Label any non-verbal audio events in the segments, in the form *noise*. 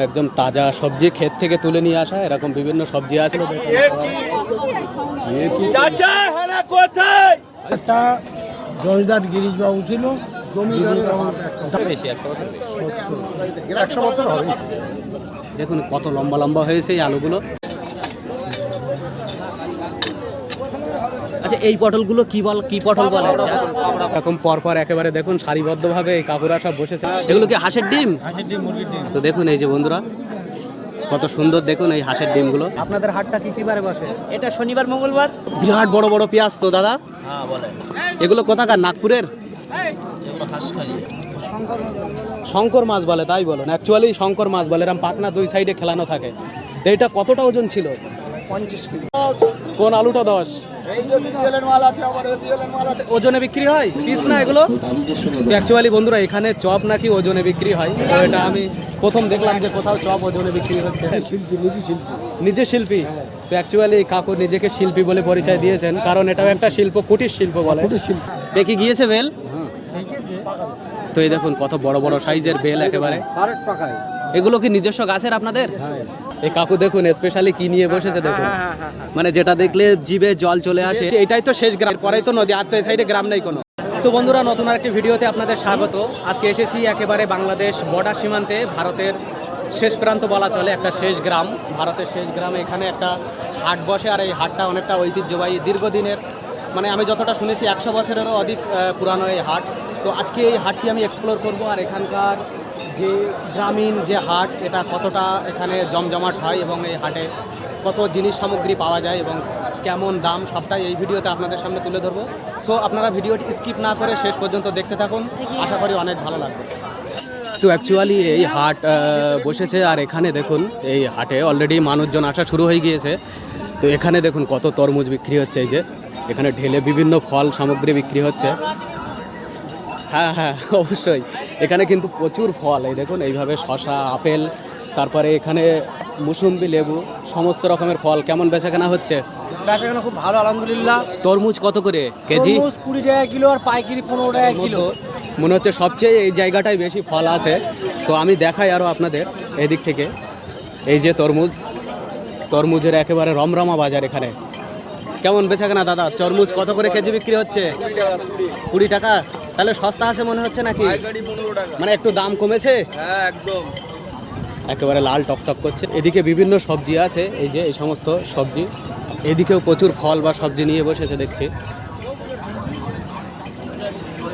একদম তাজা সবজি ক্ষেত থেকে তুলে নিয়ে আসা এরকম বিভিন্ন সবজি আছে। জমিদার গিরিশবাবু ছিল। দেখুন কত লম্বা লম্বা হয়েছে এই আলুগুলো। আচ্ছা এই পটলগুলো কি বল কি পটল বলে? এরকম পরপর একেবারে দেখুন সারিবদ্ধভাবে এই কাকুরা সব বসেছে। এগুলো কি হাঁসের ডিম? ডিম ডিম। তো দেখুন এই যে বন্ধুরা কত সুন্দর দেখুন এই হাঁসের ডিমগুলো। আপনাদের হাটটা কি কি বারে বসে? এটা শনিবার মঙ্গলবার। বিরাট বড় বড় পেঁয়াজ তো দাদা। হ্যাঁ বলে। এগুলো কোথাকার নাগপুরের? শঙ্কর মাছ বলে তাই বলুন। অ্যাকচুয়ালি শঙ্কর মাছ বলে এরকম পাকনা দুই সাইডে খেলানো থাকে। তো এটা কতটা ওজন ছিল? পঞ্চাশ কোন আলুটা দশ? ওজনে বিক্রি হয়? পিস না এগুলো? অ্যাকচুয়ালি বন্ধুরা এখানে চপ নাকি ওজনে বিক্রি হয়? তো এটা আমি প্রথম দেখলাম যে কোথাও চপ ওজনে বিক্রি হচ্ছে। নিজে শিল্পী তো অ্যাকচুয়ালি কাকু নিজেকে শিল্পী বলে পরিচয় দিয়েছেন কারণ এটাও একটা শিল্প কুটির শিল্প বলে। পেকে গিয়েছে বেল? তো এই দেখুন কত বড় বড় সাইজের বেল একেবারে। এগুলো কি নিজস্ব গাছের আপনাদের? এই কাকু দেখুন স্পেশালি কি নিয়ে বসেছে দেখুন। মানে যেটা দেখলে জিভে জল চলে আসে। এটাই তো শেষ গ্রাম পরেই তো নদী আর তো এই সাইডে গ্রাম নেই কোনো। তো বন্ধুরা নতুন আরেকটি ভিডিওতে আপনাদের স্বাগত। আজকে এসেছি একেবারে বাংলাদেশ বর্ডার সীমান্তে ভারতের শেষ প্রান্ত বলা চলে একটা শেষ গ্রাম। ভারতের শেষ গ্রামে এখানে একটা হাট বসে আর এই হাটটা অনেকটা ঐতিহ্যবাহী দীর্ঘদিনের। মানে আমি যতটা শুনেছি একশো বছরেরও অধিক পুরানো এই হাট। তো আজকে এই হাটটি আমি এক্সপ্লোর করব আর এখানকার যে গ্রামীণ যে হাট, এটা কতটা এখানে জমজমাট হয় এবং এই হাটে কত জিনিস সামগ্রী পাওয়া যায় এবং কেমন দাম, সবটাই এই ভিডিওতে আপনাদের সামনে তুলে ধরবো। সো আপনারা ভিডিওটি স্কিপ না করে শেষ পর্যন্ত দেখতে থাকুন। আশা করি অনেক ভালো লাগবে। তো অ্যাকচুয়ালি এই হাট বসেছে আর এখানে দেখুন, এই হাটে অলরেডি মানুষজন আসা শুরু হয়ে গিয়েছে। তো এখানে দেখুন কত তরমুজ বিক্রি হচ্ছে, এই যে। এখানে ঢেলে বিভিন্ন ফল সামগ্রী বিক্রি হচ্ছে। হ্যাঁ হ্যাঁ অবশ্যই। এখানে কিন্তু প্রচুর ফল এই দেখুন এইভাবে শশা আপেল তারপরে এখানে মুসুম্বি লেবু সমস্ত রকমের ফল। কেমন বেচা কেনা হচ্ছে? বেচাকেনা খুব ভালো আলহামদুলিল্লাহ। তরমুজ কত করে? কেজি? তরমুজ কুড়ি টাকা কিলো আর পাইকারি পনেরো টাকা কিলো। মনে হচ্ছে সবচেয়ে এই জায়গাটায় বেশি ফল আছে। তো আমি দেখাই আরও আপনাদের এদিক থেকে। এই যে তরমুজ তরমুজের একেবারে রমরমা বাজার এখানে। কেমন বেচা কেনা দাদা? চরমুজ কত করে কেজি বিক্রি হচ্ছে? কুড়ি টাকা? তাহলে সস্তা আছে মনে হচ্ছে নাকি? মানে একটু দাম কমেছে? হ্যাঁ একদম। একেবারে লাল টকটক করছে। এদিকে বিভিন্ন সবজি আছে এই যে এই সমস্ত সবজি। এদিকেও প্রচুর ফল বা সবজি নিয়ে বসেছে দেখছি।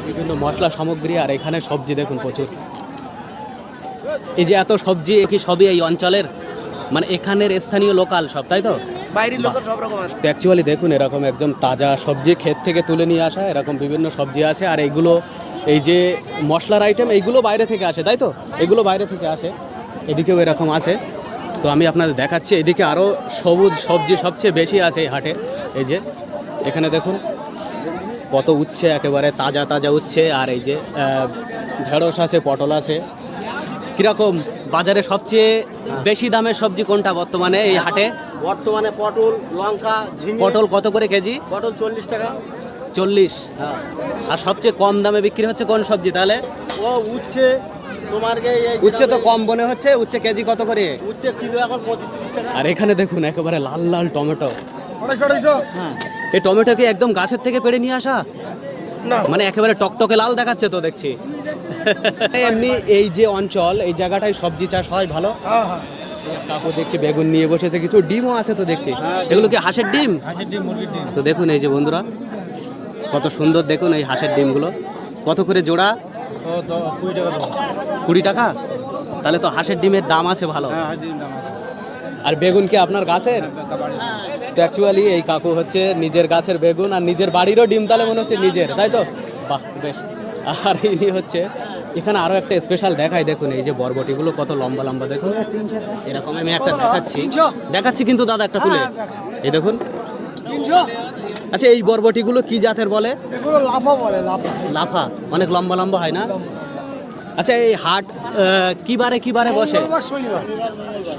বিভিন্ন মশলা সামগ্রী আর এখানে সবজি দেখুন প্রচুর। এই যে এত সবজি কি সবই এই অঞ্চলের? মানে এখানের স্থানীয় লোকাল সব তাই তো? বাইরের লোকের সব রকম আছে। তো অ্যাকচুয়ালি দেখুন এরকম একদম তাজা সবজি ক্ষেত থেকে তুলে নিয়ে আসা এরকম বিভিন্ন সবজি আছে আর এইগুলো এই যে মশলার আইটেম এইগুলো বাইরে থেকে আসে তাই তো? এগুলো বাইরে থেকে আসে এদিকেও এরকম আছে। তো আমি আপনাদের দেখাচ্ছি এদিকে আরও সবুজ সবজি সবচেয়ে বেশি আছে এই হাটে। এই যে এখানে দেখুন কত উচ্ছে একেবারে তাজা তাজা উচ্ছে আর এই যে ঢেঁড়স আছে পটল আছে। কীরকম বাজারে সবচেয়ে বেশি দামের সবজি কোনটা বর্তমানে এই হাটে? বর্তমানে পটল লঙ্কা ঝিঙে। পটল কত করে কেজি? পটল চল্লিশ টাকা। চল্লিশ আর সবচেয়ে কম দামে বিক্রি হচ্ছে কোন সবজি তাহলে? ও উচ্ছে। তোমার উচ্ছে তো কম মনে হচ্ছে উচ্ছে কেজি কত করে? উচ্ছে কিলো এখন পঁচিশ তিরিশ টাকা। আর এখানে দেখুন একেবারে লাল লাল টমেটো। আড়াইশো এই টমেটো কি একদম গাছের থেকে পেড়ে নিয়ে আসা? না। মানে একেবারে টকটকে লাল দেখাচ্ছে তো দেখছি। *laughs* এমনি এই যে অঞ্চল এই জায়গাটায় সবজি চাষ হয় ভালো? হ্যাঁ হ্যাঁ। কাকু দেখছি বেগুন নিয়ে বসেছে কিছু ডিমও আছে তো দেখছি। এগুলো কি হাঁসের ডিম? তো দেখুন এই যে বন্ধুরা কত সুন্দর দেখুন এই হাঁসের ডিমগুলো। কত করে জোড়া? কুড়ি টাকা তাহলে তো হাঁসের ডিমের দাম আছে ভালো। হ্যাঁ আর বেগুন কি আপনার গাছের? অ্যাকচুয়ালি এই কাকু হচ্ছে নিজের গাছের বেগুন আর নিজের বাড়িরও ডিম তাহলে মনে হচ্ছে নিজের তাই তো? বাহ বেশ। আর ইনি হচ্ছে এখানে আরও একটা স্পেশাল দেখাই দেখুন এই যে বরবটিগুলো কত লম্বা লম্বা দেখুন। এরকম আমি একটা দেখাচ্ছি। দেখাচ্ছি কিন্তু দাদা একটা তুলে। এই দেখুন। আচ্ছা এই বরবটিগুলো কি জাতের বলে? লাফা বলে লাফা। লাফা। অনেক লম্বা লম্বা হয় না? আচ্ছা এই হাট কি বারে কি বারে বসে?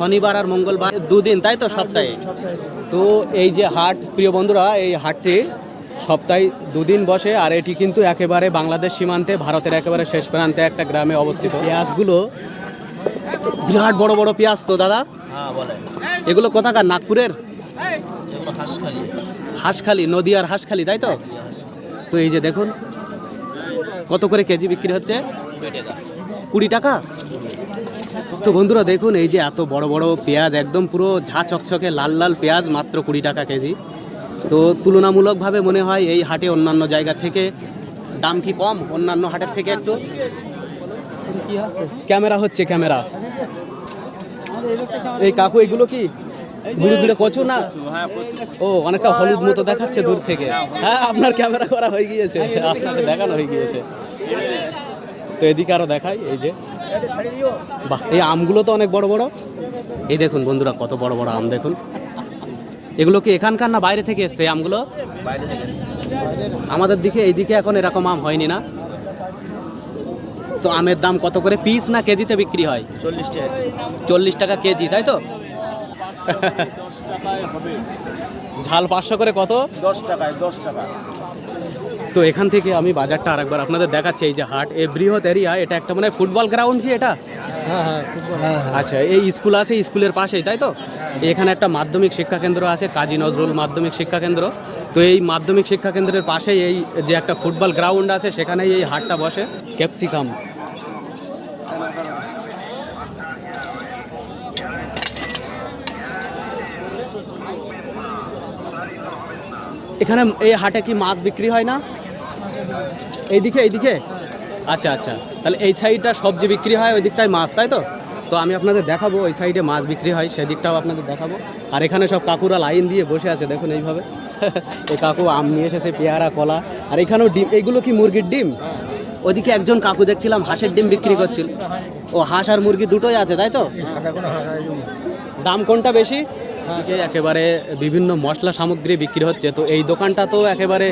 শনিবার। আর মঙ্গলবার দুদিন তাই তো সপ্তাহে। তো এই যে হাট প্রিয় বন্ধুরা এই হাটটি সপ্তাহে দুদিন বসে আর এটি কিন্তু একেবারে বাংলাদেশ সীমান্তে ভারতের একেবারে শেষ প্রান্তে একটা গ্রামে অবস্থিত। পেঁয়াজগুলো বিরাট বড় বড় পেঁয়াজ তো দাদা। হ্যাঁ এগুলো কোথাকার? নাগপুরের? হাঁসখালি। নদীয়ার হাঁসখালি তাই তো? তো এই যে দেখুন কত করে কেজি বিক্রি হচ্ছে? কুড়ি টাকা? তো বন্ধুরা দেখুন এই যে এত বড় বড় পেঁয়াজ একদম পুরো ঝা চকচকে লাল লাল পেঁয়াজ মাত্র কুড়ি টাকা কেজি। তো তুলনামূলকভাবে মনে হয় এই হাটে অন্যান্য জায়গা থেকে দাম কি কম? অন্যান্য হাটের থেকে একটু? ক্যামেরা হচ্ছে ক্যামেরা। এই কাকু, এগুলো কি? গুড়ি গুড়ে কচু না? ও, অনেকটা হলুদ মতো দেখাচ্ছে দূর থেকে। হ্যাঁ আপনার ক্যামেরা করা হয়ে গিয়েছে। আপনাকে দেখানো হয়ে গিয়েছে। তো এদিকে আরও দেখাই, এই যে। বাহ, এই আমগুলো তো অনেক বড় বড়। এই দেখুন বন্ধুরা, কত বড় বড় আম দেখুন। এগুলো কি এখানকার না বাইরে থেকে এসছে আমগুলো? আমাদের দিকে এই আমাদের দিকে এইদিকে এখন এরকম আম হয়নি না। তো আমের দাম কত করে? পিস না কেজিতে বিক্রি হয়? চল্লিশ টাকা। চল্লিশ টাকা কেজি তাই তো? ঝাল পাঁচশো করে কত? দশ টাকায় দশ টাকা। তো এখান থেকে আমি বাজারটা আরেকবার আপনাদের দেখাচ্ছি এই যে হাট এ বৃহৎ এরিয়া এটা একটা মানে ফুটবল গ্রাউন্ড কি এটা? হ্যাঁ হ্যাঁ ভালো। আচ্ছা এই স্কুল আছে স্কুলের পাশেই তাই তো? এখানে একটা মাধ্যমিক শিক্ষা কেন্দ্র আছে কাজী নজরুল মাধ্যমিক শিক্ষা কেন্দ্র। তো এই মাধ্যমিক শিক্ষা কেন্দ্রের পাশেই এই যে একটা ফুটবল গ্রাউন্ড আছে সেখানেই এই হাটটা বসে। ক্যাপসিকাম। এখানে এই হাটে কি মাছ বিক্রি হয় না? এইদিকে এইদিকে? আচ্ছা আচ্ছা। তাহলে এই সাইডটা সবজি বিক্রি হয়, ওই দিকটায় মাছ, তাই তো? তো আমি আপনাদের দেখাবো, ওই সাইডে মাছ বিক্রি হয়, সেদিকটাও আপনাদের দেখাবো। আর এখানে সব কাকুরা লাইন দিয়ে বসে আছে, দেখুন এইভাবে। *laughs* এই কাকু আম নিয়ে এসেছে, পেয়ারা, কলা। আর এখানেও ডিম এইগুলো কি মুরগির ডিম? ওদিকে একজন কাকু দেখছিলাম, হাঁসের ডিম বিক্রি করছিল। ও হাঁস আর মুরগি দুটোই আছে, তাই তো? দাম কোনটা বেশি? এদিকে একেবারে বিভিন্ন মশলা সামগ্রী বিক্রি হচ্ছে। তো এই দোকানটা তো একেবারে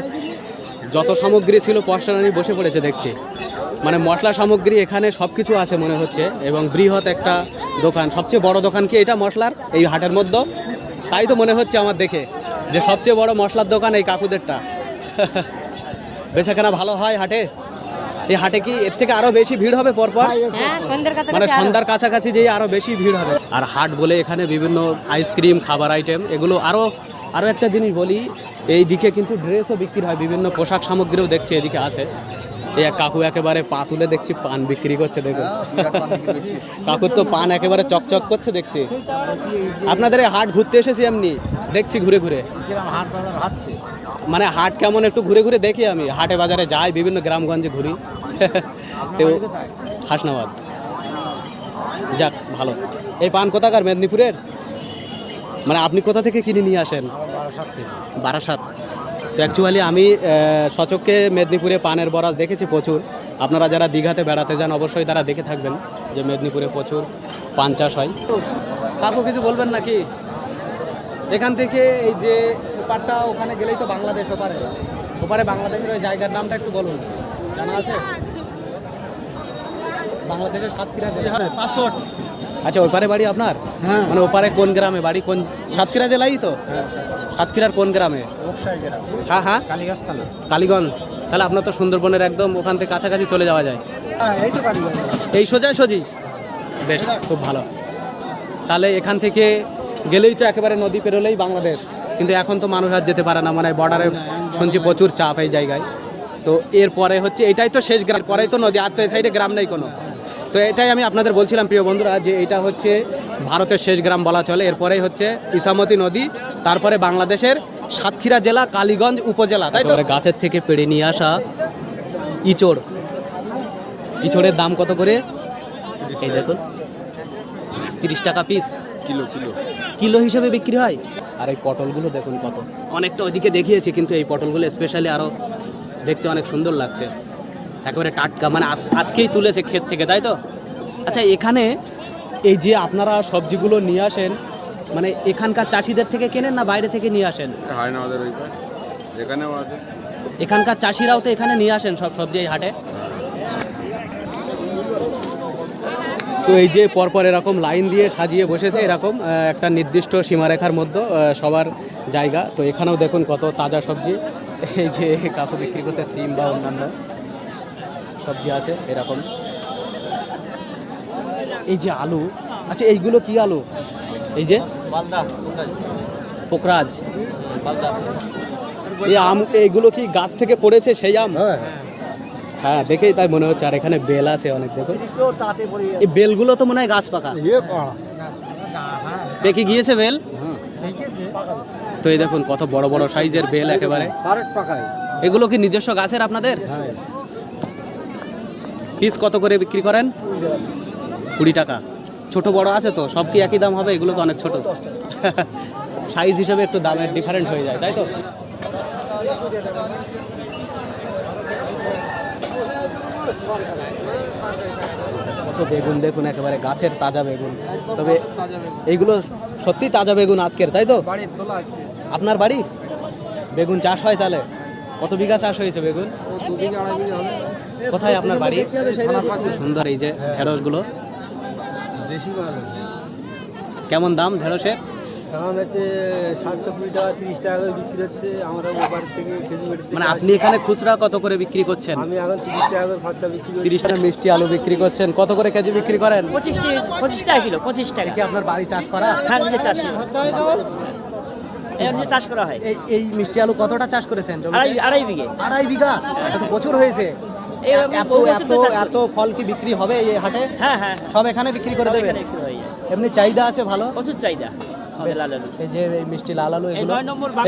যত সামগ্রী ছিল পশ্চারানি বসে পড়েছে দেখছি। মানে মশলা সামগ্রী এখানে সব কিছু আছে মনে হচ্ছে এবং বৃহৎ একটা দোকান। সবচেয়ে বড় দোকান কি এটা মশলার? এই হাটের মধ্যে? তাই তো মনে হচ্ছে আমার দেখে যে সবচেয়ে বড় মশলার দোকান এই কাকুদেরটা। *laughs* বেচাকেনা ভালো হয় হাটে? এই হাটে কি এর থেকে আরও বেশি ভিড় হবে পরপর? হ্যাঁ মানে সন্ধ্যার কাছাকাছি যেই আরও বেশি ভিড় হবে। আর হাট বলে এখানে বিভিন্ন আইসক্রিম খাবার আইটেম এগুলো আরও আরও একটা জিনিস বলি এই দিকে কিন্তু ড্রেসও বিক্রি হয় বিভিন্ন পোশাক সামগ্রীও দেখছি এদিকে আছে। এই এক কাকু একেবারে পা তুলে দেখছি পান বিক্রি করছে দেখুন। কাকুর তো পান একেবারে চকচক করছে দেখছি। আপনাদের এই হাট ঘুরতে এসেছি এমনি? দেখছি ঘুরে ঘুরে। হাট বাজার হাঁটছে? মানে হাট কেমন একটু ঘুরে ঘুরে দেখি আমি। হাটে বাজারে যাই বিভিন্ন গ্রামগঞ্জে ঘুরি। *laughs* তো হাসনাবাদ। যাক, ভালো। এই পান কোথাকার? মেদিনীপুরের? মানে আপনি কোথা থেকে কিনে নিয়ে আসেন? বারাসাত। তো অ্যাকচুয়ালি আমি সচককে মেদিনীপুরে পানের বরাজ দেখেছি প্রচুর। আপনারা যারা দীঘাতে বেড়াতে যান, অবশ্যই তারা দেখে থাকবেন যে মেদিনীপুরে প্রচুর পান চাষ হয়। কাকু, কিছু বলবেন নাকি? এখান থেকে এই যে ওপারটা, ওখানে গেলেই তো বাংলাদেশ ওপারে। ওপারে বাংলাদেশের ওই জায়গার নামটা একটু বলুন। জানা আছে? বাংলাদেশের সাতক্ষীরা জেলা। পাসপোর্ট। আচ্ছা ওপারে বাড়ি আপনার? হ্যাঁ। মানে ওপারে কোন গ্রামে? বাড়ি কোন সাতক্ষীরা জেলাই তো? সাতক্ষীরার কোন গ্রামে? হ্যাঁ হ্যাঁ। কালীগাছ থানা। কালীগঞ্জ। তাহলে আপনার তো সুন্দরবনের একদম ওখান থেকে কাছাকাছি চলে যাওয়া যায়। হ্যাঁ এই এই সোজা সোজি? বেশ খুব ভালো। তাহলে এখান থেকে গেলেই তো একেবারে নদী পেরোলেই বাংলাদেশ। কিন্তু এখন তো মানুষ আর যেতে পারে না মানে বর্ডারে শুনছি প্রচুর চাপ এই জায়গায়। তো এরপরে হচ্ছে এটাই তো শেষ গ্রাম পরেই তো নদী আর তো এই সাইডে গ্রাম নেই কোনো। তো এটাই আমি আপনাদের বলছিলাম প্রিয় বন্ধুরা যে এটা হচ্ছে ভারতের শেষ গ্রাম বলা চলে। এরপরেই হচ্ছে ইসামতি নদী তারপরে বাংলাদেশের সাতক্ষীরা জেলা কালীগঞ্জ উপজেলা তাই তো? গাছের থেকে পেড়ে নিয়ে আসা ইচড়। ইচড়ের দাম কত করে? এই দেখুন। তিরিশ টাকা পিস কিলো কিলো। কিলো হিসেবে বিক্রি হয়? আর এই পটলগুলো দেখুন কত। অনেকটা ওইদিকে দেখিয়েছি কিন্তু এই পটলগুলো স্পেশালি আরও দেখতে অনেক সুন্দর লাগছে। একেবারে টাটকা মানে আজ- আজকেই তুলেছে ক্ষেত থেকে তাই তো? আচ্ছা এখানে এই যে আপনারা সবজিগুলো নিয়ে আসেন মানে এখানকার চাষিদের থেকে কেনেন না বাইরে থেকে নিয়ে আসেন? হয় না আমাদের এখানেও আছে। এখানকার চাষিরাও তো এখানে নিয়ে আসেন সব সবজি এই হাটে? তো এই যে পরপর এরকম লাইন দিয়ে সাজিয়ে বসেছে এরকম একটা নির্দিষ্ট সীমারেখার মধ্যে সবার জায়গা। তো এখানেও দেখুন কত তাজা সবজি। *laughs* এই যে কাকু বিক্রি করছে সিম বা অন্যান্য সবজি আছে এরকম। এই যে আলু আচ্ছা এইগুলো কি আলু? এই যে মালদা পোকরাজ। এই আম এইগুলো কি গাছ থেকে পড়েছে সেই আম? হ্যাঁ। দেখেই তাই মনে হচ্ছে আর এখানে বেল আছে অনেক পড়ে এই বেলগুলো তো মনে হয় গাছ পাকা। ইয়ে পেকে গিয়েছে বেল? তো এই দেখুন কত বড় বড় সাইজের বেল একেবারে। এগুলো কি নিজস্ব গাছের আপনাদের? হ্যাঁ। পিস কত করে বিক্রি করেন? কুড়ি টাকা। ছোট বড় আছে তো সব কি একই দাম হবে? এগুলো তো অনেক ছোট। সাইজ হিসেবে একটু দামের ডিফারেন্ট হয়ে যায় তাই তো? কত বেগুন দেখুন একেবারে গাছের তাজা বেগুন। তবে এইগুলো সত্যি তাজা বেগুন আজকের তাই তো? আপনার বাড়ি? বেগুন চাষ হয় তাহলে? কত বিঘা চাষ হয়েছে বেগুন? কোথায় আপনার বাড়ি? সুন্দর এই যে ঢেঁড়সগুলো দেশি কেমন দাম ঢেঁড়সের হচ্ছে সাতশো কুড়ি টাকা তিরিশ টাকা করে বিক্রি হচ্ছে। আমরা ওপার থেকে মানে আপনি এখানে খুচরা কত করে বিক্রি করছেন? আমি এখন তিরিশ টাকা করে খরচা বিক্রি করি তিরিশ টাকা মিষ্টি আলু বিক্রি করছেন। কত করে কেজি বিক্রি করেন? পঁচিশ টি- পঁচিশ টাকা কিলো পঁচিশ টাকা। কি আপনার বাড়ি চাষ করা? হ্যাঁ চাষ। চাষ করা হয়? এই এই মিষ্টি আলু কতটা চাষ করেছেন? আড়াই আড়াই বিঘে। আড়াই বিঘা? এত প্রচুর হয়েছে। এত এত। এত ফল কি বিক্রি হবে এই হাটে? হ্যাঁ হ্যাঁ। সব এখানে বিক্রি করে দেবেন? যায়। এমনি চাহিদা আছে ভালো? প্রচুর চাহিদা এই যে এই মিষ্টি লাল আলু এগুলো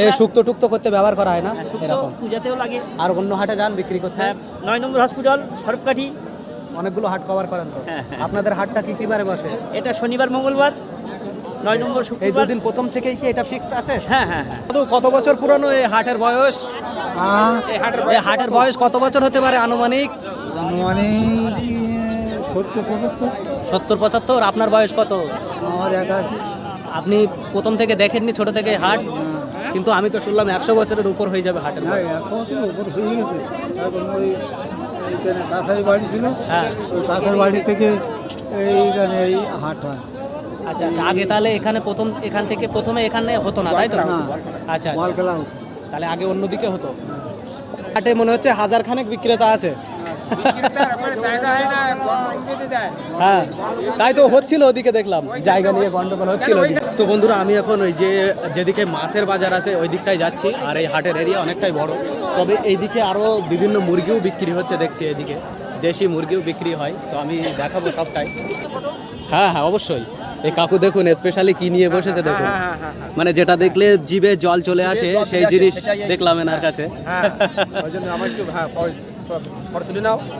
এই শুক্তো টুক্তো করতে ব্যবহার করা হয় না? হ্যাঁ, এরকম। পূজাতেও লাগে। আর অন্য হাটে যান বিক্রি করতে? হ্যাঁ নয় নম্বর হসপিটাল অনেকগুলো হাট কভার করেন তো। হ্যাঁ, হ্যাঁ। আপনাদের হাটটা কি কি বারে বসে? এটা শনিবার মঙ্গলবার। নয় নম্বর এই শুক্রবার দুদিন প্রথম থেকেই কি এটা ফিক্সড আছে? হ্যাঁ হ্যাঁ হ্যাঁ। কত বছর পুরানো এই হাটের বয়স? এই হাটের বয়স কত বছর হতে পারে আনুমানিক? আনুমানিক সত্তর পঁচাত্তর। সত্তর পঁচাত্তর আপনার বয়স কত? আমার একাশি। আপনি প্রথম থেকে দেখেননি ছোট থেকে হাট? কিন্তু আমি তো শুনলাম একশো বছরের উপর হয়ে যাবে হাটের হ্যাঁ। একশো বছর উপর হয়ে গেছে। কাছারি বাড়ি ছিল। হ্যাঁ। কাছারি বাড়ি থেকে এইখানে এই হাট হয়। আচ্ছা আচ্ছা আগে তাহলে এখানে প্রথম এখান থেকে প্রথমে এখানে হতো না তাই তো? আচ্ছা বল আচ্ছা খেলা তাহলে আগে অন্যদিকে হতো। হাটে মনে হচ্ছে হাজার খানেক বিক্রেতা আছে। হ্যাঁ তাই তো হচ্ছিল ওদিকে দেখলাম জায়গা নিয়ে গন্ডগোল হচ্ছিল তো বন্ধুরা আমি এখন ওই যে যেদিকে মাছের বাজার আছে ওই দিকটায় যাচ্ছি আর এই হাটের এরিয়া অনেকটাই বড়। তবে এইদিকে আরও বিভিন্ন মুরগিও বিক্রি হচ্ছে দেখছি এদিকে। দেশি মুরগিও বিক্রি হয় তো আমি দেখাবো সবটাই। হ্যাঁ হ্যাঁ অবশ্যই। এই কাকু দেখুন স্পেশালি কি নিয়ে বসেছে দেখুন। মানে যেটা দেখলে জিভে জল চলে আসে সেই জিনিস দেখলাম এনার কাছে।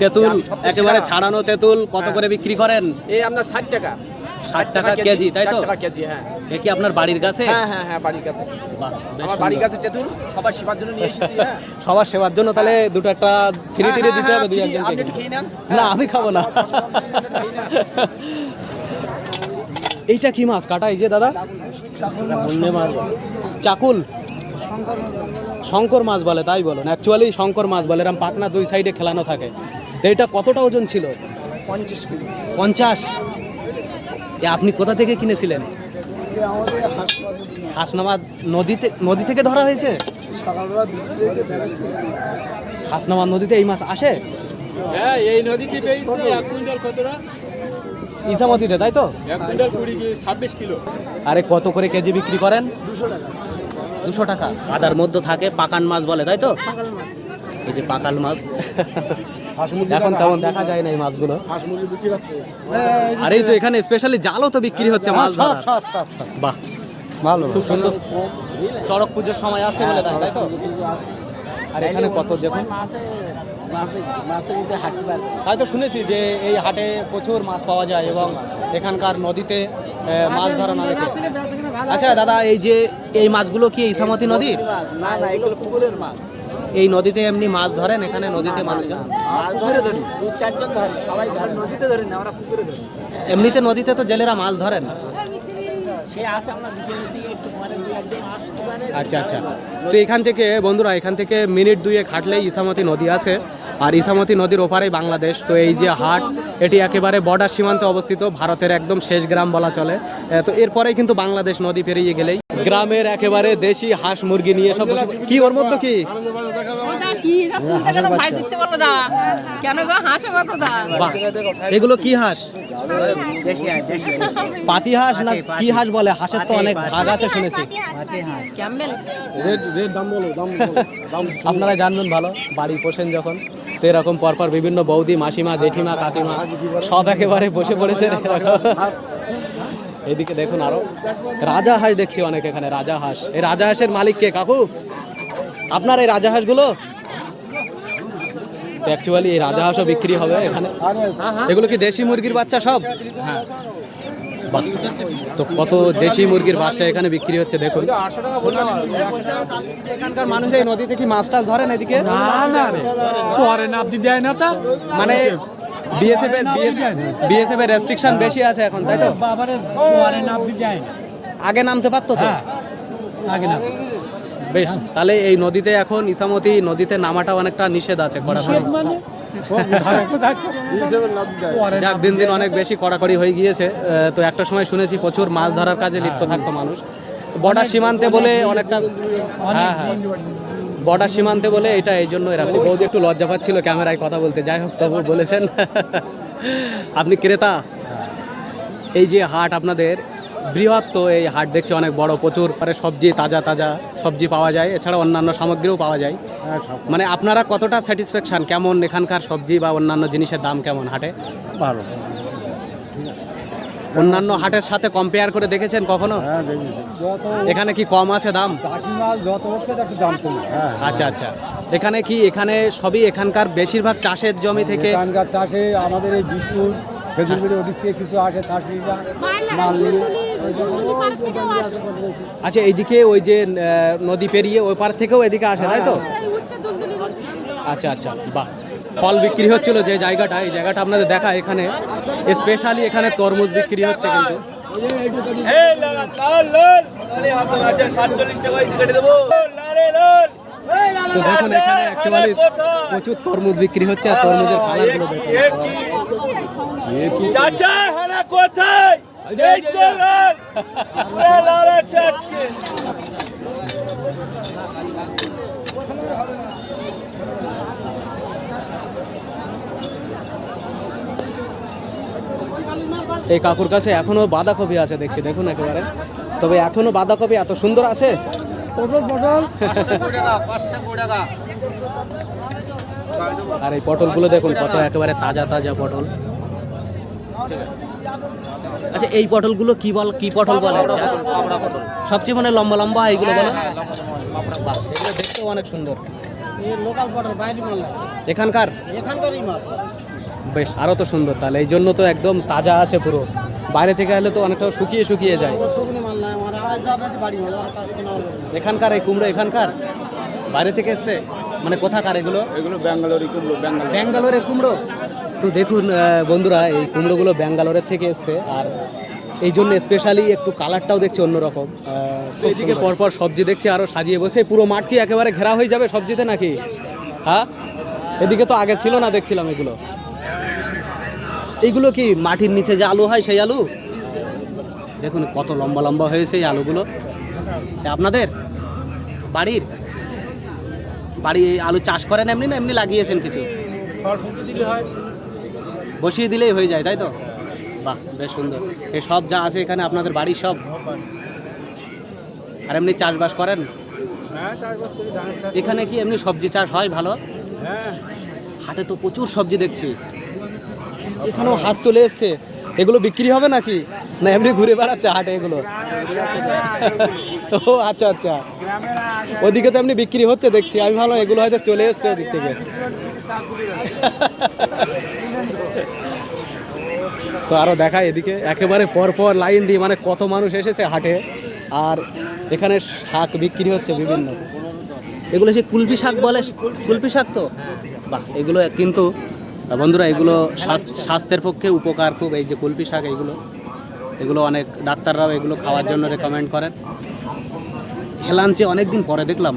তেঁতুল একেবারে ছাড়ানো তেঁতুল কত করে বিক্রি করেন? এই আপনার ষাট টাকা। ষাট টাকা কেজি তাই তো? কেজি হ্যাঁ। এ কি আপনার বাড়ির কাছে? হ্যাঁ হ্যাঁ হ্যাঁ বাড়ির কাছে। আমার বাড়ির কাছে তেঁতুল সবার সেবার জন্য নিয়ে এসেছি হ্যাঁ। *laughs* সবার সেবার জন্য তাহলে দুটো একটা ফ্রি হ্যাঁ, হ্যাঁ, দিতে হবে দুই হ্যাঁ, নেন। না আমি খাব না। *laughs* এইটা কি মাছ? কাটা এই যে দাদা। চাকুল শঙ্কর মাছ বলে। তাই বলুন। অ্যাকচুয়ালি শঙ্কর মাছ বলে। এরকম পাকনা দুই সাইডে খেলানো থাকে। তো এটা কতটা ওজন ছিল? পঞ্চাশ আপনি কোথা থেকে কিনেছিলেন? আমাদের হাসনাবাদ নদীতে। নদী থেকে ধরা হয়েছে? হাসনাবাদ নদীতে এই মাছ আসে? হ্যাঁ এই নদীতে পেয়েছে এক কুইন্টাল কতটা? ইসামতিতে তাই তো? ছাব্বিশ কিলো। আরে কত করে কেজি বিক্রি করেন? দুশো টাকা। আদার মধ্যে থাকে পাকান মাছ বলে তাই তো? এই যে পাকাল মাছ। এখন তেমন দেখা যায় না এই মাছগুলো আর এই তো এখানে স্পেশালি জালও তো বিক্রি হচ্ছে মাছ বাহ। ভালো খুব সুন্দর। চড়ক পুজোর সময় আছে বলে তাই তাই তো? আর এখানে কত দেখুন। তাই তো শুনেছি যে এই হাটে প্রচুর মাছ পাওয়া যায় এবং এখানকার নদীতে মাছ ধরানো অনেকে আচ্ছা দাদা এই যে এই মাছগুলো কি ইসামতি নদী? না না এগুলো পুকুরের মাছ। এই নদীতে এমনি মাছ ধরেন? এখানে নদীতে মানুষজন? মাছ ধরে ধরি দু চারজন ধরে সবাই ধরে। নদীতে ধরি না আমরা পুকুরে ধরি। এমনিতে নদীতে তো জেলেরা মাছ ধরেন? সে আসে আমরা বিকেলের দিকে একটু পরে দুই একদিন আসতে পারে আচ্ছা আচ্ছা। তো এখান থেকে বন্ধুরা, এখান থেকে মিনিট দুয়ে হাঁটলেই ইসামতি নদী আছে। আর ইসামতি নদীর ওপারেই বাংলাদেশ। তো এই যে হাট, এটি একেবারে বর্ডার সীমান্তে অবস্থিত, ভারতের একদম শেষ গ্রাম বলা চলে। তো এরপরেই কিন্তু বাংলাদেশ নদী পেরিয়ে গেলেই। গ্রামের একেবারে দেশি হাঁস মুরগি নিয়ে সব কি, ওর মধ্যে কি? কোন থেকে তো ভাই ধরতে বলো দা। কেন গো হাসে বাতো দা? বাহ এগুলো কি হাঁস? পাতি হাঁস না কি হাঁস বলে? হাঁসের তো অনেক ভাগ আছে শুনেছি। ক্যাম্বেল? আপনারা জানবেন ভালো বাড়ি পোষেন যখন তো এরকম পরপর বিভিন্ন বৌদি মাসিমা জেঠিমা কাকিমা সব একেবারে বসে পড়েছে। এদিকে দেখুন আরও। রাজা হাঁস দেখছি অনেক এখানে রাজা হাঁস। এই রাজা হাঁসের মালিক কে কাকু? আপনার এই রাজা হাঁসগুলো? অ্যাকচুয়ালি এই রাজা হাঁসও বিক্রি হবে এখানে। এগুলো কি দেশি মুরগির বাচ্চা সব? তো কত দেশি মুরগির বাচ্চা এখানে বিক্রি হচ্ছে দেখুন। এখানকার মানুষ এই নদীতে কি মাছ টাছ ধরেন এদিকে? সোয়ারে নাবদি দেয় না তা? মানে বিএসএফ এর বিএসএফ এর রেস্ট্রিকশন বেশি আছে এখন তাই তো? বাবারে সোয়ারে নাবদি দেয় আগে নামতে পারতো তো? আগে না বেশ তাহলে এই নদীতে এখন ইসামতি নদীতে নামাটা অনেকটা নিষেধ আছে কড়াকড়ি মানে? যাক দিন দিন অনেক বেশি কড়াকড়ি হয়ে গিয়েছে। তো একটা সময় শুনেছি প্রচুর মাছ ধরার কাজে লিপ্ত থাকতো মানুষ। বর্ডার সীমান্তে বলে অনেকটা হ্যাঁ হ্যাঁ। বর্ডার সীমান্তে বলে এটা এই জন্য এরকম বৌদি একটু লজ্জা পাচ্ছিল ক্যামেরায় কথা বলতে। যাই হোক তবু বলেছেন। আপনি ক্রেতা। এই যে হাট আপনাদের বৃহৎ তো এই হাট দেখছি অনেক বড় প্রচুর মানে সবজি তাজা তাজা সবজি পাওয়া যায় এছাড়া অন্যান্য সামগ্রীও পাওয়া যায়। মানে আপনারা কতটা স্যাটিসফ্যাকশন কেমন এখানকার সবজি বা অন্যান্য জিনিসের দাম কেমন হাটে? ভালো। অন্যান্য হাটের সাথে কম্পেয়ার করে দেখেছেন কখনো? হ্যাঁ এখানে কি কম আছে দাম? যত উঠবে দাম কমে। হ্যাঁ। আচ্ছা আচ্ছা। এখানে কি এখানে সবই এখানকার বেশিরভাগ চাষের জমি থেকে এখানকার চাষে আমাদের এই বিষ্ণুর ওদিক থেকে কিছু আসে মাল নিয়ে। আচ্ছা এইদিকে ওই যে নদী পেরিয়ে ওই পার থেকেও এদিকে আসে তাই তো? আচ্ছা আচ্ছা বাহ। ফল বিক্রি হচ্ছিল যে জায়গাটা এই জায়গাটা আপনাদের দেখা এখানে। স্পেশালি এখানে তরমুজ বিক্রি হচ্ছে কিন্তু। দেখুন এখানে প্রচুর তরমুজ বিক্রি হচ্ছে আর তরমুজের কালারগুলো দেখুন। চাচা হানা কোথায়? এই তো লাল। আছে আজকে। এই কাকুর কাছে এখনও বাঁধাকপি আছে দেখছি। দেখুন একেবারে। তবে এখনও বাঁধাকপি এত সুন্দর আছে? আর এই পটলগুলো দেখুন কত একেবারে তাজা তাজা পটল। আচ্ছা এই পটলগুলো কি বল কি পটল বলে? সবচেয়ে মানে লম্বা লম্বা এইগুলো বলো। বাহ, এগুলো দেখতেও অনেক সুন্দর। লোকাল পটল বাইরে মাল এখানকার? এখানকারই বেশ আরও তো সুন্দর। তাহলে এই জন্য তো একদম তাজা আছে পুরো। বাইরে থেকে এলে তো অনেকটা শুকিয়ে শুকিয়ে যায়। এখানকার এই কুমড়ো এখানকার? বাইরে থেকে এসছে? মানে কোথাকার এগুলো? এগুলো ব্যাঙ্গালোরি কুমড়ো ব্যাঙ্গালোর। ব্যাঙ্গালোরের কুমড়ো? তো দেখুন বন্ধুরা এই কুমড়োগুলো ব্যাঙ্গালোরের থেকে এসছে আর এই জন্য স্পেশালি একটু কালারটাও দেখছি অন্যরকম। আহ, এইদিকে পরপর সবজি দেখছি আরও সাজিয়ে বসে পুরো মাঠ কি একেবারে ঘেরা হয়ে যাবে সবজিতে নাকি? হ্যাঁ? এদিকে তো আগে ছিল না দেখছিলাম এগুলো। এইগুলো কি মাটির নিচে যে আলু হয় সেই আলু? দেখুন কত লম্বা লম্বা হয়েছে এই আলুগুলো। আপনাদের? বাড়ির? বাড়ি আলু চাষ করেন এমনি না এমনি লাগিয়েছেন কিছু? বসিয়ে দিলেই হয়ে যায় তাই তো? বাহ বেশ সুন্দর। এই সব যা আছে এখানে আপনাদের বাড়ির সব? আর এমনি চাষবাস করেন? এখানে কি এমনি সবজি চাষ হয় ভালো? হাটে তো প্রচুর সবজি দেখছি। এখানেও হাত চলে এসছে। এগুলো বিক্রি হবে নাকি? না এমনি ঘুরে বেড়াচ্ছে হাটে এগুলো? ও আচ্ছা আচ্ছা। ওদিকে তো এমনি বিক্রি হচ্ছে দেখছি। আমি ভালো এগুলো হয়তো চলে এসছে ওদিক থেকে। *laughs* তো আরও দেখা এদিকে। একেবারে পর পর লাইন দিয়ে মানে কত মানুষ এসেছে হাটে। আর এখানে শাক বিক্রি হচ্ছে বিভিন্ন। এগুলো সে কুলপি শাক বলে? কুলপি শাক তো? বাহ, এগুলো কিন্তু, বন্ধুরা, এগুলো স্বাস্থ্যের পক্ষে উপকার খুব। এই যে কুলপি শাক, এগুলো এগুলো অনেক ডাক্তাররাও এগুলো খাওয়ার জন্য রেকমেন্ড করেন। হেলাঞ্চে অনেক দিন পরে দেখলাম।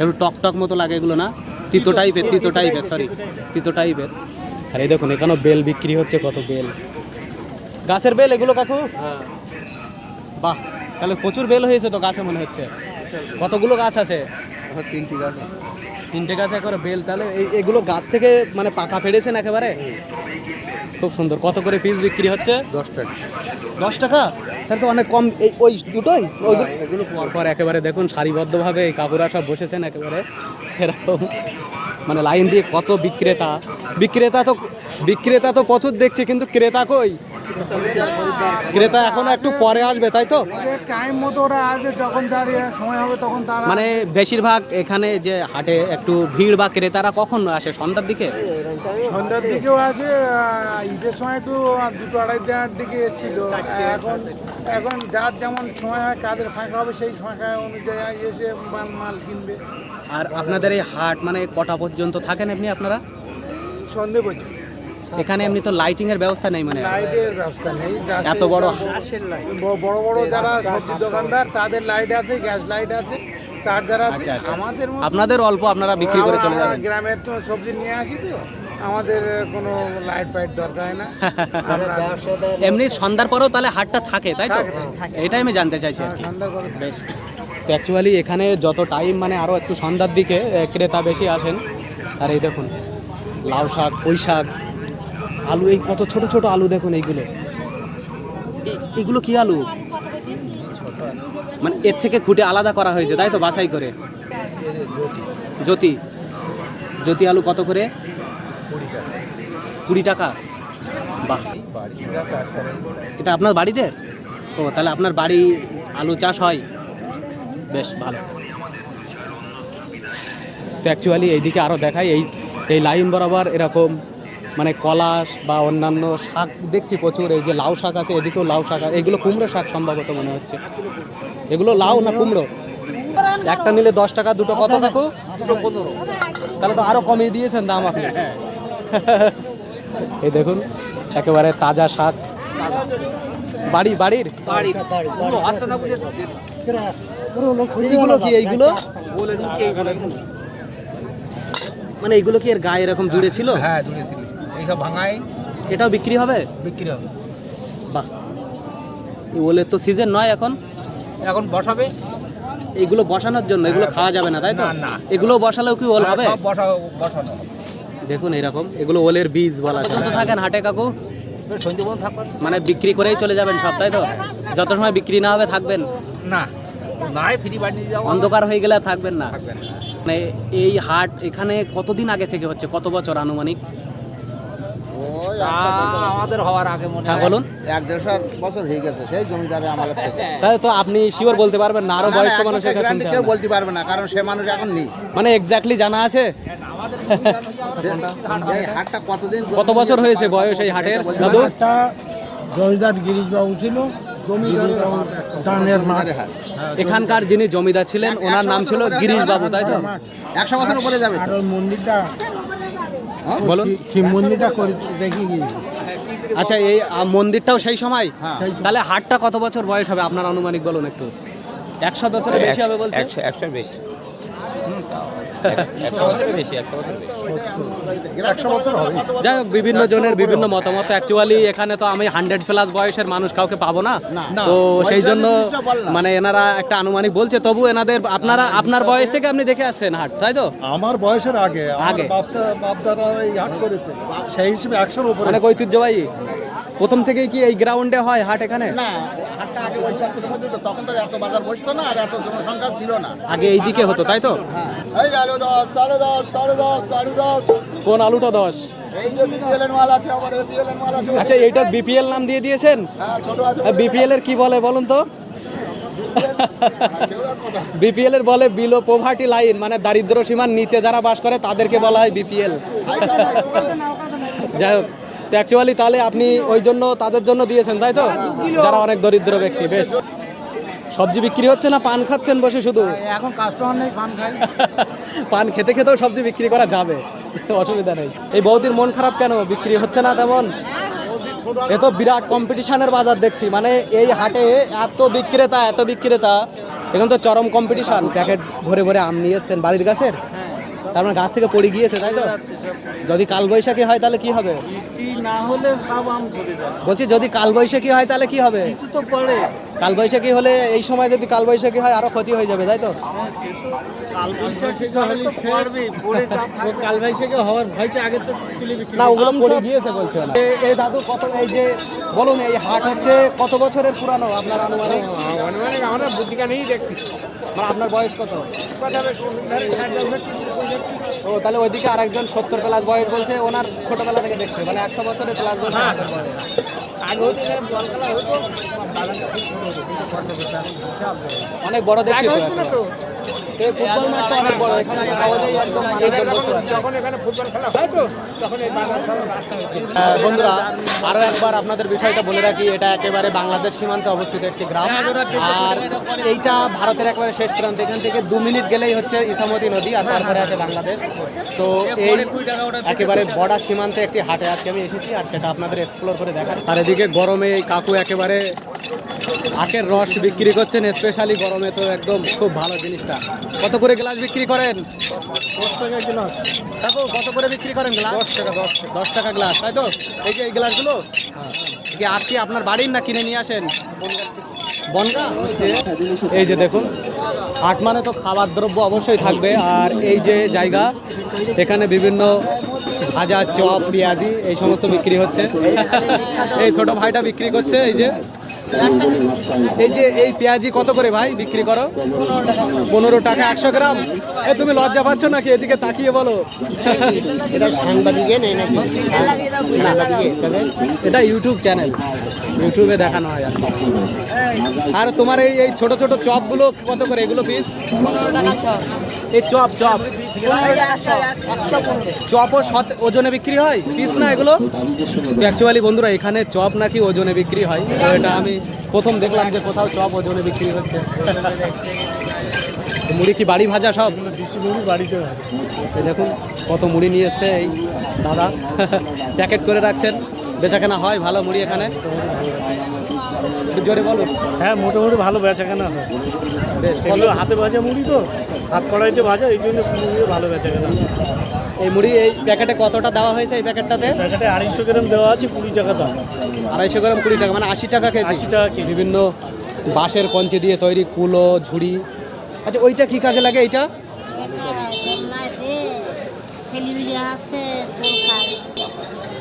একটু টক টক মতো লাগে এগুলো না? তিতো টাইপের তিতো টাইপের সরি তিতো টাইপের আর এই দেখুন, এখানেও বেল বিক্রি হচ্ছে, কত বেল। গাছের বেল এগুলো কাকু? বাহ তাহলে প্রচুর বেল হয়েছে তো গাছে মনে হচ্ছে। কতগুলো গাছ আছে? তিনটি গাছ তিনটে গাছ একবারে বেল তাহলে এগুলো গাছ থেকে মানে পাকা ফেড়েছেন একেবারে? খুব সুন্দর। কত করে পিস বিক্রি হচ্ছে? দশ টাকা। দশ টাকা? তাহলে তো অনেক কম। এই ওই দুটোই? ওই এগুলো পর। একেবারে দেখুন সারিবদ্ধভাবে এই কাকুরা সব বসেছেন একেবারে। এরকম। মানে লাইন দিয়ে কত বিক্রেতা। বিক্রেতা তো বিক্রেতা তো প্রচুর দেখছি কিন্তু ক্রেতা কই? ক্রেতা এখন একটু পরে আসবে তাই তো? টাইম মতো ওরা আসবে যখন যার সময় হবে তখন তারা মানে বেশিরভাগ এখানে যে হাটে একটু ভিড় বা ক্রেতারা কখন আসে? সন্ধ্যার দিকে? সন্ধ্যার দিকেও আসে ঈদের সময় একটু দুটো আড়াই দেওয়ার দিকে এসেছিল। এখন এখন যার যেমন সময় হয় কাজের ফাঁকা হবে সেই ফাঁকা অনুযায়ী এসে মাল মাল কিনবে। আর আপনাদের এই হাট মানে কটা পর্যন্ত থাকেন এমনি আপনারা? সন্ধে পর্যন্ত। এখানে এমনি তো লাইটিং এর ব্যবস্থা নেই মানে লাইটের ব্যবস্থা নেই এত বড় বড় বড় যারা সবজি দোকানদার তাদের লাইট আছে গ্যাস লাইট আছে চার্জার আছে। আচ্ছা, আচ্ছা। আমাদের আপনাদের অল্প আপনারা বিক্রি করে চলে যাবেন। গ্রামের তো সবজি নিয়ে আসি তো আমাদের কোনো লাইট ফাইট দরকার হয় না। *laughs* এমনি সন্ধ্যার পরেও তাহলে হাটটা থাকে তাই তো। এটাই আমি জানতে চাইছি আর কি। সন্ধ্যার পরে বেশ। তো অ্যাকচুয়ালি এখানে যত টাইম মানে আরও একটু সন্ধ্যার দিকে ক্রেতা বেশি আসেন। আর এই দেখুন লাউ শাক পুঁই শাক আলু, এই কত ছোট ছোট আলু দেখুন এইগুলো। এই- এগুলো কি আলু? মানে এর থেকে খুঁটে আলাদা করা হয়েছে, তাই তো, বাছাই করে? জ্যোতি। জ্যোতি আলু কত করে? কুড়ি টাকা। বাহ। এটা আপনার বাড়িতে? ও, তাহলে আপনার বাড়ি আলু চাষ হয়? বেশ, ভালো। তো অ্যাকচুয়ালি এইদিকে আরও দেখাই, এই এই লাইন বরাবর এরকম মানে কলাশ বা অন্যান্য শাক দেখছি প্রচুর এই যে লাউ শাক আছে এদিকেও লাউ শাক আছে এগুলো কুমড়ো শাক সম্ভবত মনে হচ্ছে। এগুলো লাউ না কুমড়ো? একটা নিলে দশ টাকা দুটো কত দুটো পনেরো তাহলে তো আরও কমিয়ে দিয়েছেন দাম আপনি। এই দেখুন একেবারে তাজা শাক। বাড়ি বাড়ির? এইগুলো কি এইগুলো? মানে এইগুলো কি এর গায়ে এরকম জুড়ে ছিল? হ্যাঁ জুড়েছিল এইসব ভাঙায় এটাও বিক্রি হবে? বিক্রি হবে। বাহ। ওলের তো সিজন নয় এখন। এখন বসাবে। এগুলো বসানোর জন্য এগুলো খাওয়া যাবে না তাই তো? না। এগুলো বসালেও কি ওল হবে? বসানো দেখুন এরকম এগুলো ওলের বীজ বলা যায়। তো থাকেন হাটে কাকু? মানে বিক্রি করেই চলে যাবেন সব তাই তো? যত সময় বিক্রি না হবে থাকবেন। না নাই ফ্রি বাড়ি অন্ধকার হয়ে গেলে থাকবেন না। মানে এই হাট এখানে কতদিন আগে থেকে হচ্ছে? কত বছর আনুমানিক? আমাদের হওয়ার আগে মনে হ্যাঁ হয় বলুন। এক দেড়শো বছর হয়ে গেছে সেই জমিদারে আমাদের থেকে তাই তো আপনি শিওর বলতে পারবেন না আরও বয়স্ক মানুষ কেউ বলতে পারবে না কারণ সে মানুষ এখন নেই। মানে এক্স্যাক্টলি জানা আছে? হাটটা কতদিন কত বছর হয়েছে বয়স এই হাটের? দাদু? জমিদার গিরিশ বাবু ছিল জমিদারের হাট এখানকার যিনি জমিদার ছিলেন ওনার নাম ছিল গিরিশ বাবু তাই তো? একশো বছর উপরে যাবে মন্দিরটা বলুন। শিব মন্দিরটা করে গিয়েছে আচ্ছা এই মন্দিরটাও সেই সময়? হ্যাঁ। তাহলে হাটটা কত বছর বয়স হবে? আপনার আনুমানিক বলুন একটু। একশো বছরের বেশি হবে বলছে একশো একশোর বেশি। একশো বছরের বেশি একশো বছরের বেশি। একশো বছর হবে। যাই হোক বিভিন্ন জনের বিভিন্ন মতামত। অ্যাকচুয়ালি এখানে তো আমি হান্ড্রেড প্লাস বয়সের মানুষ কাউকে পাবো না। তো সেই জন্য মানে এনারা একটা আনুমানিক বলছে তবু এনাদের আপনারা আপনার বয়স থেকে আপনি দেখে আসছেন হাট তাই তো? আমার বয়সের আগে আগে। বাচ্চা বাপদাদা এই হাট করেছে। সেই হিসেবে একশোর উপরে। ঐতিহ্যবাহী। প্রথম থেকেই কি এই গ্রাউন্ডে হয় হাট এখানে? না হাটটা আগে চত্বরের মধ্যে তখন তো এত বাজার বসতো না আর এত জনসংখ্যা ছিল না। আগে এই দিকে হতো তাই তো? এই আলু দশ সাড়ে দশ সাড়ে দশ সাড়ে দশ। কোন আলুটা দশ? আচ্ছা এইটার বিপিএল নাম দিয়ে দিয়েছেন? হ্যাঁ বিপিএল এর কি বলে বলুন তো? বিপিএল এর বলে বিলো পোভার্টি লাইন মানে দারিদ্র সীমার নিচে যারা বাস করে তাদেরকে বলা হয় বিপিএল। যাই হোক। অ্যাকচুয়ালি তাহলে আপনি ওই জন্য তাদের জন্য দিয়েছেন তাই তো? যারা অনেক দরিদ্র ব্যক্তি বেশ। সবজি বিক্রি হচ্ছে না পান খাচ্ছেন বসে শুধু? এখন কাস্টমার নেই পান খাই। *laughs* পান খেতে খেতেও সবজি বিক্রি করা যাবে অসুবিধা নেই। এই বৌদির মন খারাপ কেন? বিক্রি হচ্ছে না তেমন? এ তো বিরাট কম্পিটিশনের বাজার দেখছি মানে এই হাটে এত বিক্রেতা এত বিক্রেতা এখন তো চরম কম্পিটিশন প্যাকেট ভরে ভরে আম নিয়েছেন বাড়ির গাছের তার মানে গাছ থেকে পড়ে গিয়েছে তাই তো? যদি কালবৈশাখী হয় তাহলে কি হবে? না হলে সব আম ঝরে যায়। বলছি যদি কালবৈশাখী হয় তাহলে কি হবে? কিছু তো পড়ে। কালবৈশাখী হলে এই সময় যদি কালবৈশাখী হয় আরও ক্ষতি হয়ে যাবে তাই তো? কালবাইশাকে হওয়ার ভয়টা আগে তো না ওগুলো পড়ে গিয়েছে বলছে এ- এই দাদু কত এই যে বলুন এই হাট হচ্ছে কত বছরের পুরানো আপনার আনুমানিক? অনেক আমরা বুদ্ধিকা নেই দেখছি। মানে আপনার বয়স কত? ও তাহলে ওইদিকে আরেকজন সত্তর প্লাস বয়স বলছে ওনার ছোটবেলা থেকে দেখছে মানে একশো বছরের প্লাস বয়স হাটের অনেক বড় দেখছি ফুটবল অনেক বড় এখানে সহজেই একদম। যখন এখানে ফুটবল খেলা হয় তো? তখন এই হ্যাঁ, বন্ধুরা আরও একবার আপনাদের বিষয়টা বলে রাখি এটা একেবারে বাংলাদেশ সীমান্তে অবস্থিত একটি গ্রাম। আর এইটা ভারতের একেবারে শেষ প্রান্ত এখান থেকে দু মিনিট গেলেই হচ্ছে ইসামতি নদী আর তারপরে আছে বাংলাদেশ। তো এই একেবারে বর্ডার সীমান্তে একটি হাটে আজকে আমি এসেছি আর সেটা আপনাদের এক্সপ্লোর করে দেখার আর এদিকে গরমে এই কাকু একেবারে আখের রস বিক্রি করছেন স্পেশালি গরমে তো একদম খুব ভালো জিনিসটা। কত করে গ্লাস বিক্রি করেন? দশ টাকা গ্লাস। কাকু কত করে বিক্রি করেন গ্লাস? দশ টাকা দশ দশ টাকা গ্লাস তাই তো? এই যে এই গ্লাসগুলো? কি আপনার বাড়ির না কিনে নিয়ে আসেন? বনগা? এই যে দেখুন হাট মানে তো খাবার দ্রব্য অবশ্যই থাকবে। আর এই যে জায়গা এখানে বিভিন্ন ভাজা চপ পেঁয়াজি এই সমস্ত বিক্রি হচ্ছে। এই ছোট ভাইটা বিক্রি করছে এই যে। এই যে এই পেঁয়াজি কত করে ভাই বিক্রি করো? পনেরো টাকা একশো গ্রাম? এ তুমি লজ্জা পাচ্ছ নাকি? এদিকে তাকিয়ে বলো। এটা ইউটিউব চ্যানেল। ইউটিউবে দেখানো হয় আর আর তোমার এই এই ছোট ছোট চপগুলো কত করে? এগুলো পিস এই চপ চপ। চপও ওজনে বিক্রি হয়? পিস না এগুলো? অ্যাকচুয়ালি বন্ধুরা, এখানে চপ নাকি ওজনে বিক্রি হয়? এটা আমি প্রথম দেখলাম যে কোথাও চপ ওজনে বিক্রি হচ্ছে। মুড়ি কি বাড়ি ভাজা সব? মুড়ি বাড়িতে দেখুন, কত মুড়ি নিয়ে এসছে এই দাদা। প্যাকেট করে রাখছেন। বেচাকেনা হয় ভালো মুড়ি এখানে। জোরে বলো। হ্যাঁ মোটামুটি ভালো বেচা কেনা হয়। বেশ এগুলো হাতে ভাজা মুড়ি তো হাত কড়াইতে ভাজা এই জন্য মুড়ি ভালো বেচা কেনা এই মুড়ি এই প্যাকেটে কতটা দেওয়া হয়েছে এই প্যাকেটটাতে? প্যাকেটে আড়াইশো গ্রাম দেওয়া আছে কুড়ি টাকা দাম। আড়াইশো গ্রাম কুড়ি টাকা মানে আশি টাকা কেজি? আশি টাকা কেজি। বিভিন্ন বাঁশের কঞ্চি দিয়ে তৈরি কুলো ঝুড়ি। আচ্ছা ওইটা কি কাজে লাগে এইটা? খায়।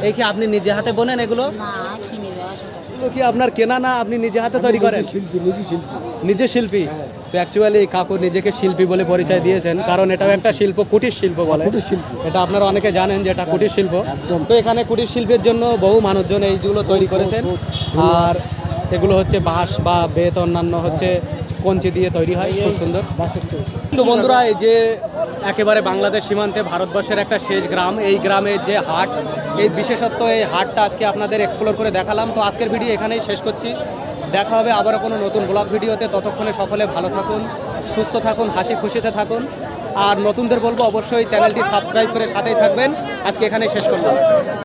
এই কি আপনি নিজে হাতে বোনেন এগুলো? না। এগুলো কি আপনার কেনা না আপনি নিজে হাতে তৈরি করেন? শিল্পী নিজে শিল্পী। নিজে শিল্পী? তো অ্যাকচুয়ালি কাকু নিজেকে শিল্পী বলে পরিচয় দিয়েছেন কারণ এটাও একটা শিল্প কুটির শিল্প বলে। কুটির শিল্প। এটা আপনারা অনেকে জানেন যে এটা কুটির শিল্প। তো এখানে কুটির শিল্পের জন্য বহু মানুষজন এইগুলো তৈরি করেছেন। আর এগুলো হচ্ছে বাঁশ বা বেত অন্যান্য হচ্ছে কঞ্চি দিয়ে তৈরি হয়, খুব সুন্দর। তো বন্ধুরা, এই যে একেবারে বাংলাদেশ সীমান্তে ভারতবর্ষের একটা শেষ গ্রাম, এই গ্রামের যে হাট, এই বিশেষত্ব, এই হাটটা আজকে আপনাদের এক্সপ্লোর করে দেখালাম। তো আজকের ভিডিও এখানেই শেষ করছি। দেখা হবে আবারও কোনো নতুন ব্লগ ভিডিওতে। ততক্ষণে সকলে ভালো থাকুন, সুস্থ থাকুন, হাসি খুশিতে থাকুন। আর নতুনদের বলব অবশ্যই চ্যানেলটি সাবস্ক্রাইব করে সাথেই থাকবেন। আজকে এখানেই শেষ করলাম।